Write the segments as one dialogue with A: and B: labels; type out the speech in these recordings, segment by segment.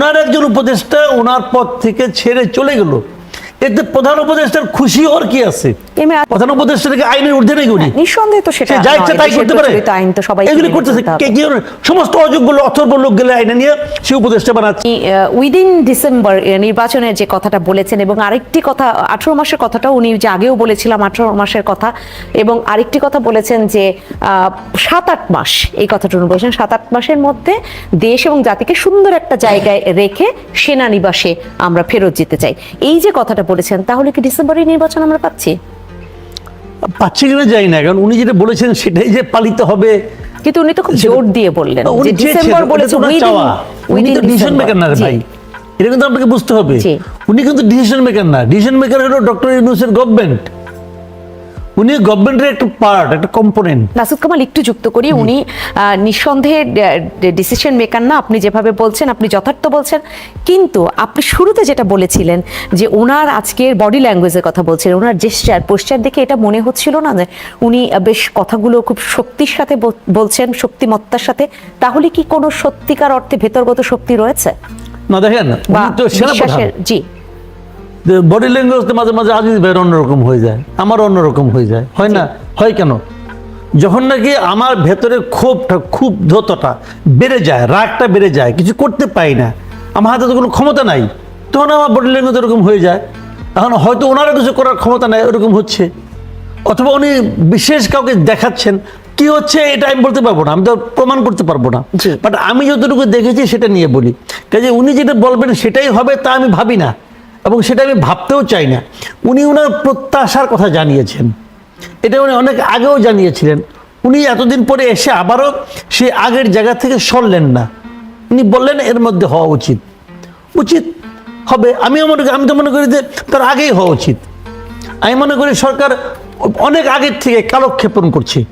A: ওনার একজন উপদেষ্টা ওনার পদ থেকে ছেড়ে চলে গেল। এতে প্রধান উপদেষ্টার খুশি ওর কি আছে? প্রধান উপদেষ্টাকে আইনের ঊর্ধ্বে নেই উনি।
B: নিঃসন্দেহে তো সেটা
A: যা ইচ্ছা তাই করতে পারে।
B: আইন তো সবাই
A: এগুলি করতেছে। কে কি সমস্ত অযোগ্য অথর্ব লোক গেলে আইনে নিয়ে সে উপদেষ্টা বানাচ্ছে।
B: উইদিন ডিসেম্বর নির্বাচনের যে কথাটা বলেছেন এবং আরেকটি কথা আঠারো মাসের কথাটা উনি যে আগেও বলেছিলাম আঠারো মাসের কথা এবং আরেকটি কথা বলেছেন যে আহ, সাত আট মাস এই কথাটা উনি বলেছেন সাত আট মাসের মধ্যে দেশ এবং জাতিকে সুন্দর একটা জায়গায় রেখে সেনানিবাসে আমরা ফেরত যেতে চাই। এই যে কথাটা বলেছেন তাহলে কি ডিসেম্বরের নির্বাচন আমরা পাচ্ছি?
A: পাচ্ছে কিনা যাই না কারণ উনি যেটা বলেছেন সেটাই যে পালিত হবে।
B: কিন্তু উনি তো খুব জোর দিয়ে বললেন যে ডিসেম্বর
A: বলেছেন উনি তো ডিসিশন মেকার না ভাই। এটা কিন্তু আপনাকে বুঝতে হবে। উনি কিন্তু ডিসিশন মেকার না। ডিসিশন মেকার হলো ডক্টর ইউনুসের গভর্নমেন্ট উনি গভর্নমেন্টের একটা পার্ট একটা কম্পোনেন্ট
B: নাসুদ কামাল একটু যুক্ত করি। উনি নিঃসন্দেহে ডিসিশন মেকার না। আপনি যেভাবে বলছেন আপনি যথার্থ বলছেন। কিন্তু আপনি শুরুতে যেটা বলেছিলেন যে ওনার আজকের বডি ল্যাঙ্গুয়েজের কথা বলছিলেন ওনার জেস্টার পোস্টার দেখে এটা মনে হচ্ছিল না যে উনি বেশ কথাগুলো খুব শক্তির সাথে বলছেন শক্তিমত্তার সাথে। তাহলে কি কোনো সত্যিকার অর্থে ভেতরগত শক্তি রয়েছে?
A: না দেখেন
B: জি।
A: বডি ল্যাঙ্গুয়েজ তো মাঝে মাঝে আজিজ ভাইয়ের অন্যরকম হয়ে যায় আমার অন্যরকম হয়ে যায়। হয় না? হয় কেন? যখন নাকি আমার ভেতরে ক্ষোভটা ক্ষুব্ধতাটা বেড়ে যায় রাগটা বেড়ে যায় কিছু করতে পাই না আমার হাতে তো কোনো ক্ষমতা নাই তখন আমার বডি ল্যাঙ্গুয়েজ এরকম হয়ে যায়। এখন হয়তো ওনারও কিছু করার ক্ষমতা নাই ওরকম হচ্ছে। অথবা উনি বিশেষ কাউকে দেখাচ্ছেন কি হচ্ছে এটা আমি বলতে পারব না আমি তো প্রমাণ করতে পারব না। বাট আমি যতটুকু দেখেছি সেটা নিয়ে বলি। কাজে উনি যেটা বলবেন সেটাই হবে তা আমি ভাবি না। এবং সেটা আমি ভাবতেও চাই না। উনি ওনার প্রত্যাশার কথা জানিয়েছেন। এটা উনি অনেক আগেও জানিয়েছিলেন। উনি এতদিন পরে এসে আবারও সে আগের জায়গা থেকে সরলেন না। উনি বললেন এর মধ্যে হওয়া উচিত। উচিত হবে। আমিও মনে করি আমি তো মনে করি যে তার আগেই হওয়া উচিত। আমি মনে করি সরকার অনেক আগের থেকে কালক্ষেপণ করছে।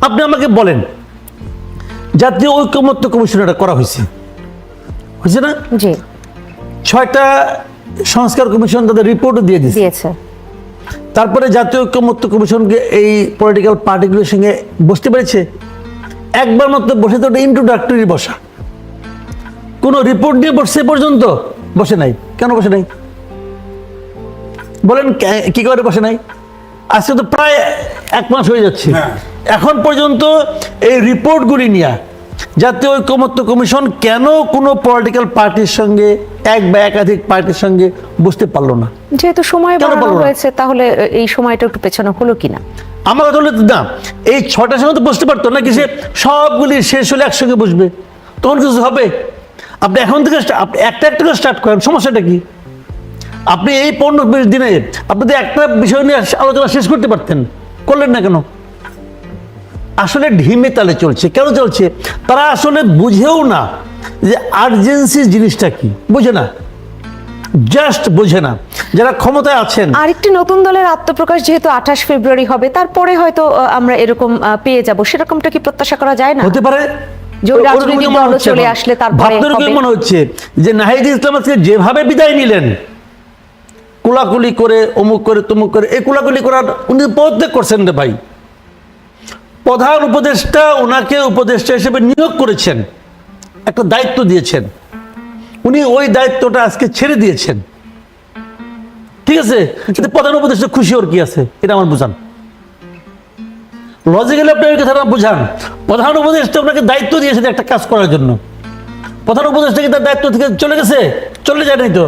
A: আপনি আমাকে বলেন জাতীয় ঐক্যমত্য কমিশন এটা করা হয়েছে? হয়েছে না? ছয়টা সংস্কার কমিশন তাদের রিপোর্টও দিয়ে দিয়েছে। তারপরে জাতীয় ঐক্যমত্য কমিশনকে এই পলিটিক্যাল পার্টিগুলোর সঙ্গে বসতে পেরেছে। একবার মাত্র বসে তো ওটা ইন্ট্রোডাক্টরি বসা। কোনো রিপোর্ট নিয়ে বসছে পর্যন্ত বসে নাই। কেন বসে নাই? বলেন কি করে বসে নাই? আজকে তো প্রায় এক মাস হয়ে যাচ্ছে। এখন পর্যন্ত এই রিপোর্টগুলি নিয়ে জাতীয় ঐক্যমত্য কমিশন কেন কোনো পলিটিক্যাল পার্টির সঙ্গে এক বা একাধিক পার্টির সঙ্গে বসতে পারল না?
B: যেহেতু সময় বাড়ানো হয়েছে তাহলে এই সময়টা একটু পেছনে হলো কিনা?
A: আমার কথা হলো না এই ছটার সময় তো বসতে পারতো নাকি সে সবগুলি শেষ হলে একসঙ্গে বসবে? তখন কিছু হবে? আপনি এখন থেকে একটা একটা করে স্টার্ট করেন সমস্যাটা কি? আপনি এই পনেরো বিশ দিনে আপনি তো একটা বিষয় নিয়ে আলোচনা শেষ করতে পারতেন করলেন না কেন? আসলে ঢিমে তালে চলছে। কেন চলছে? তারা আসলে বুঝেও না যে আর্জেন্সি জিনিসটা কি। বুঝে না। জাস্ট বোঝে না। যারা ক্ষমতায় আছেন
B: আরেকটি নতুন দলের আত্মপ্রকাশ যেহেতু আঠাশ ফেব্রুয়ারি হবে তারপরে হয়তো আমরা এরকম পেয়ে যাব। সেরকমটা কি প্রত্যাশা করা যায় না?
A: হতে পারে।
B: চলে আসলে তারপরে।
A: মনে হচ্ছে যে নাহিদ ইসলাম আজকে যেভাবে বিদায় নিলেন কোলাকুলি করে অমুক করে তমুক করে এই কোলাকুলি করার উনি প্রত্যেক করছেন রে ভাই। প্রধান উপদেষ্টা ওনাকে উপদেষ্টা হিসেবে নিয়োগ করেছেন, একটা দায়িত্ব দিয়েছেন। উনি ওই দায়িত্বটা আজকে ছেড়ে দিয়েছেন। ঠিক আছে? প্রধান উপদেষ্টা খুশি ওর কি আছে? এটা আমার বুঝান। লজিক্যালি আপনি ওই কথাটা বুঝান। প্রধান উপদেষ্টা আপনাকে দায়িত্ব দিয়েছেন একটা কাজ করার জন্য। প্রধান উপদেষ্টা কি তার দায়িত্ব থেকে চলে গেছে? চলে যায় নাই তো।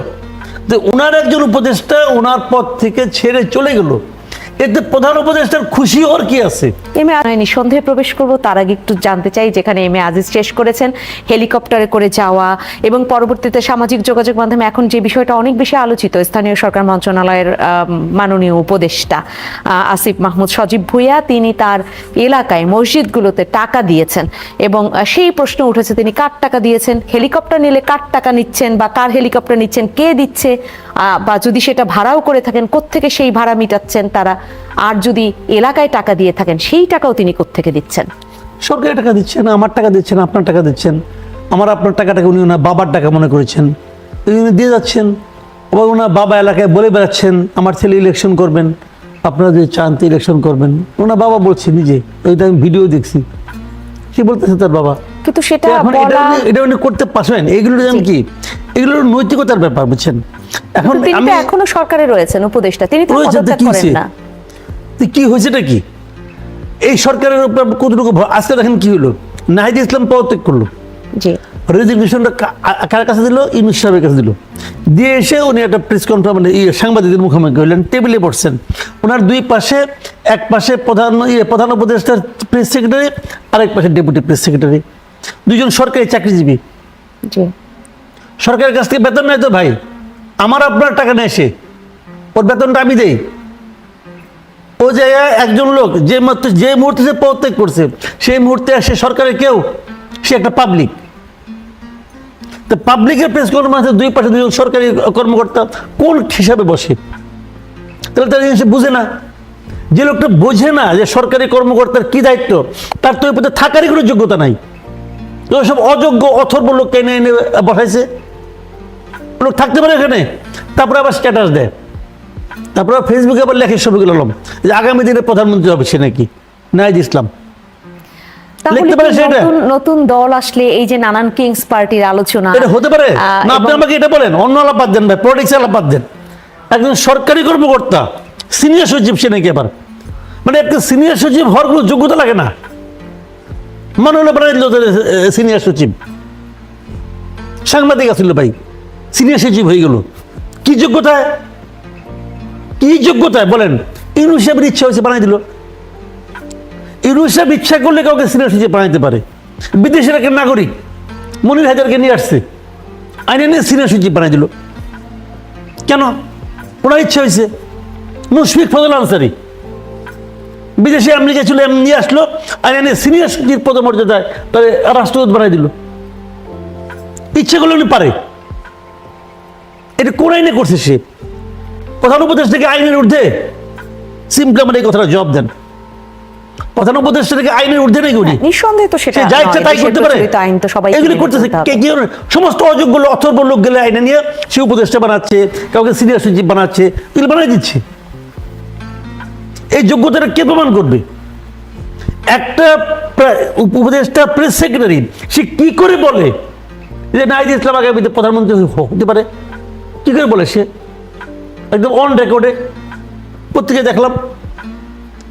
A: তো ওনার একজন উপদেষ্টা ওনার পদ থেকে ছেড়ে চলে গেল। এতে প্রধান উপদেষ্টার খুশি ওর কি আছে?
B: এম এ আমি নিঃসন্দেহে প্রবেশ করব, তার আগে একটু জানতে চাই যেখানে এম এ আজিজ শেষ করেছেন, হেলিকপ্টারে করে যাওয়া এবং পরবর্তীতে সামাজিক যোগাযোগ মাধ্যমে এখন যে বিষয়টা অনেক বেশি আলোচিত, স্থানীয় সরকার মন্ত্রণালয়ের মাননীয় উপদেষ্টা আসিফ মাহমুদ সজীব ভুইয়া, তিনি তার এলাকায় মসজিদগুলোতে টাকা দিয়েছেন এবং সেই প্রশ্ন উঠেছে তিনি কার টাকা দিয়েছেন, হেলিকপ্টার নিলে কার টাকা নিচ্ছেন বা কার হেলিকপ্টার নিচ্ছেন, কে দিচ্ছে? বা যদি সেটা ভাড়াও করে থাকেন কোত্থেকে সেই ভাড়া মিটাচ্ছেন তারা? আর যদি এলাকায় টাকা দিয়ে থাকেন সেই টাকাও তিনি কোত্থেকে দিচ্ছেন?
A: সরকারি টাকা দিচ্ছেন আমার টাকা দিচ্ছেন আপনার টাকা দিচ্ছেন। আমার আপনার টাকাটাকে উনি ওনার বাবার টাকা মনে করেছেন। উনি দিয়ে যাচ্ছেন। আবার ওনার বাবা এলাকায় বলে বেড়াচ্ছেন আমার ছেলে ইলেকশন করবেন। আপনারা যদি চান তো ইলেকশন করবেন। ওনার বাবা বলছে নিজে ওইটা আমি ভিডিও দেখছি। কি বলতেছে তার বাবা।
B: কিন্তু সেটা
A: এটা উনি- এটা উনি করতে পারবেন এগুলো যেমন কি? এগুলো নৈতিকতার ব্যাপার বুঝছেন? এখন
B: তিনি তো এখনও সরকারে রয়েছেন উপদেষ্টা। তিনি তো পদত্যাগ করেন? না।
A: তো কি হয়েছেটা কি? এই সরকারের উপর কতটুকু আজকে দেখেন কি হলো? নাহিদ ইসলাম পদত্যাগ করল।
B: জি।
A: রেজিগনেশনটা কার কাছে দিল? ইউনুস সাহেবের কাছে দিল। দিয়ে এসে উনি একটা প্রেস কনফারেন্স মানে ইয়ে সাংবাদিকদের মুখোমুখি হলেন টেবিলে বসছেন। ওনার দুই পাশে এক পাশে প্রধান ইয়ে প্রধান উপদেষ্টার প্রেস সেক্রেটারি আরেক পাশে ডেপুটি প্রেস সেক্রেটারি দুজন সরকারি চাকরিজীবী। সরকারের কাছ থেকে বেতন নেয় তো ভাই? আমার আপনার টাকা নেয় সে। ওর বেতনটা আমি দেই। ও জায়গায় একজন লোক, যে মাত্র যে মুহূর্তে সে পদত্যাগ করছে, সেই মুহূর্তে সে সরকারের কেউ, সে একটা পাবলিক তো পাবলিকের প্রেস কনফারেন্সে দুই পাশে দুজন সরকারি কর্মকর্তা কোন হিসাবে বসে? তাহলে তার জিনিস বুঝে না। যে লোকটা বোঝে না যে সরকারি কর্মকর্তার কি দায়িত্ব, তার তো ওই পথে থাকারই কোনো যোগ্যতা নাই। তো সব অযোগ্য, অথর্ব লোককে এনে এনে বসাইছে। লোক থাকতে পারে এখানে। তারপরে আবার স্ট্যাটাস দেয়। তারপরে ফেসবুকে আবার লেখে শফিকুল আলম যে আগামী দিনে প্রধানমন্ত্রী হবে সে নাকি? নাইদ ইসলাম?
B: নতুন দল আসলে এই যে নানান কিংস পার্টির আলোচনা
A: এটা হতে পারে? না আপনি আমাকে এটা বলেন। অন্য দেন ভাই পলিটিক্স আলাপাত দেন। একজন সরকারি কর্মকর্তা সিনিয়র সচিব সে নাকি এবার মানে একটা সিনিয়র সচিব হওয়ার কোনো যোগ্যতা লাগে না। মনে হলো সিনিয়র সচিব। সাংবাদিক আছিল ভাই। সিনিয়র সচিব হয়ে গেল। কি যোগ্যতায়? কি যোগ্যতায়? বলেন। ইউনুস সাহেবের ইচ্ছা হয়েছে বানাই দিল। ইউনুস সাহেব ইচ্ছা করলে কাউকে সিনিয়র সচিব বানাইতে পারে। বিদেশের একটা নাগরিক, মনির হাজারকে নিয়ে আসছে। আইনে নিয়ে সিনিয়র সচিব বানাই দিল। কেন? ওনার ইচ্ছা হয়েছে। মুশফিক ফজল আনসারি, বিদেশে আমেরিকা ছিল এমনি নিয়ে আসলো। আইনে নিয়ে সিনিয়র সচিব পদমর্যাদায় তাহলে রাষ্ট্রদূত বানাই দিল। ইচ্ছে করলে উনি পারে। এটা কোন আইনে করছে সে? প্রধান উপদেষ্টাকে আইনের ঊর্ধ্বে? সিম্পলি আমার এই কথাটা জবাব দেন। প্রধান উপদেষ্টাকে আইনের ঊর্ধ্বে নেই উনি?
B: নিঃসন্দেহে তো সেটা
A: যা ইচ্ছা তাই করতে পারে।
B: আইন তো সবাই
A: এগুলি করতেছে। কে কি সমস্ত অযোগ্য অথর্ব লোক গেলে আইনে নিয়ে সে উপদেষ্টা বানাচ্ছে কাউকে সিনিয়র সচিব বানাচ্ছে এগুলো বানাই দিচ্ছে। এই যোগ্যতাটা কে প্রমাণ করবে? একটা উপদেষ্টা প্রেস সেক্রেটারি সে কি করে বলে যে নাইদ ইসলাম আগামীতে প্রধানমন্ত্রী হতে পারে? কি করে বলে সে? একদম অন রেকর্ডে পত্রিকায় দেখলাম।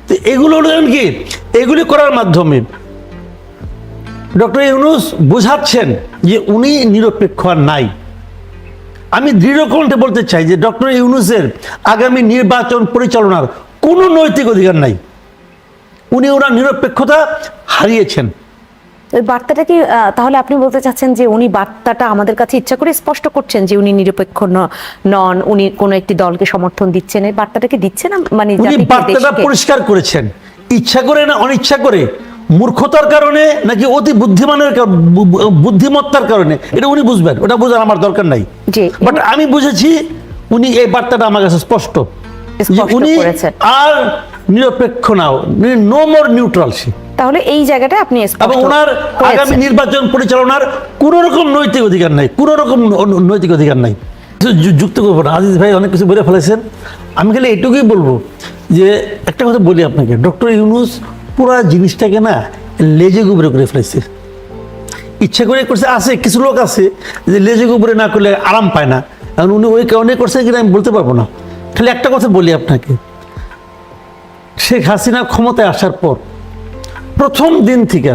A: তো এগুলো কি? এগুলি করার মাধ্যমে ডক্টর ইউনুস বোঝাচ্ছেন যে উনি নিরপেক্ষ আর নাই। আমি দৃঢ় কণ্ঠে বলতে চাই যে ডক্টর ইউনুসের আগামী নির্বাচন পরিচালনার কোনো নৈতিক অধিকার নাই। উনি ওনার নিরপেক্ষতা হারিয়েছেন।
B: ওই বার্তাটা কি তাহলে আপনি বলতে চাচ্ছেন যে উনি বার্তাটা আমাদের কাছে ইচ্ছা করে স্পষ্ট করছেন যে উনি নিরপেক্ষ নন উনি কোনো একটি দলকে সমর্থন দিচ্ছেন এই বার্তাটা কি দিচ্ছেন? মানে
A: উনি বার্তাটা পরিষ্কার করেছেন। ইচ্ছা করে না অনিচ্ছা করে? মূর্খতার কারণে নাকি অতি বুদ্ধিমানের বুদ্ধিমত্তার কারণে? এটা উনি বুঝবেন ওটা বোঝার আমার দরকার নাই। বাট আমি বুঝেছি উনি এই বার্তাটা আমার কাছে স্পষ্ট। উনি। আর নিরপেক্ষ নাও নো মোর নিউট্রাল সে।
B: তাহলে এই জায়গাটা আপনি
A: এবং ওনার
B: করেছেন।
A: আগামী নির্বাচন পরিচালনার কোন রকম নৈতিক অধিকার নাই কোন রকম নৈতিক অধিকার নাই। যুক্ত করব না। আজিজ ভাই অনেক কিছু বলে ফেলেছেন। আমি খালি এটুকুই বলব যে একটা কথা বলি আপনাকে ডক্টর ইউনুস পুরো জিনিসটাকে না লেজে গুবরে করে ফেলেছে। ইচ্ছে করে করছে আছে কিছু লোক আছে যে লেজে গুবরে না করলে আরাম পায় না। এখন উনি ওই কারণে করছে কিনা আমি বলতে পারব না। খালি একটা কথা বলি আপনাকে শেখ হাসিনা ক্ষমতায় আসার পর প্রথম দিন থেকে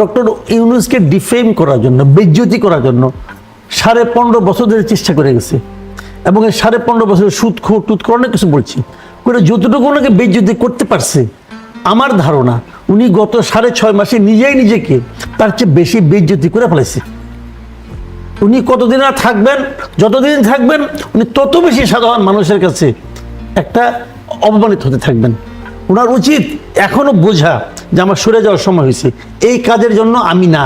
A: ডক্টর ইউনুসকে ডিফেম করার জন্য, বেজ্জতি করার জন্য সাড়ে পনেরো বছর ধরে চেষ্টা করে গেছে। এবং এই সাড়ে পনেরো বছরের সুদ খুঁট টুত অনেক কিছু বলছি। করে যতটুকু ওনাকে বেজ্জতি করতে পারছে, আমার ধারণা উনি গত সাড়ে ছয় মাসে নিজেই নিজেকে তার চেয়ে বেশি বেজ্জতি করে ফেলেছে। উনি কতদিন আর থাকবেন, যতদিন থাকবেন, উনি তত বেশি সাধারণ মানুষের কাছে একটা অপমানিত হতে থাকবেন। ওনার উচিত এখনও বোঝা যে আমার সরে যাওয়ার সময় হয়েছে। এই কাজের জন্য আমি না।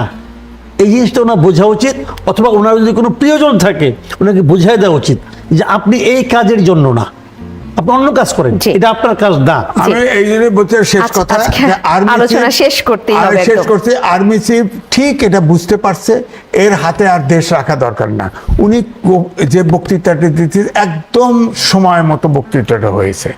A: এই জিনিসটা ওনার বোঝা উচিত অথবা ওনার যদি কোনো প্রিয়জন থাকে ওনাকে বোঝাই দেওয়া উচিত যে আপনি এই কাজের জন্য না। আপনি অন্য কাজ করেন এটা আপনার কাজ না।
C: আমি এই জন্য বলতে শেষ
B: আচ্ছা,
C: কথা
B: আলোচনা শেষ করতেই
C: আর
B: হবে
C: শেষ করতে আর্মি চিফ ঠিক এটা বুঝতে পারছে এর হাতে আর দেশ রাখা দরকার না। উনি যে বক্তৃতাটি দিতে একদম সময় মতো বক্তৃতাটা হয়েছে।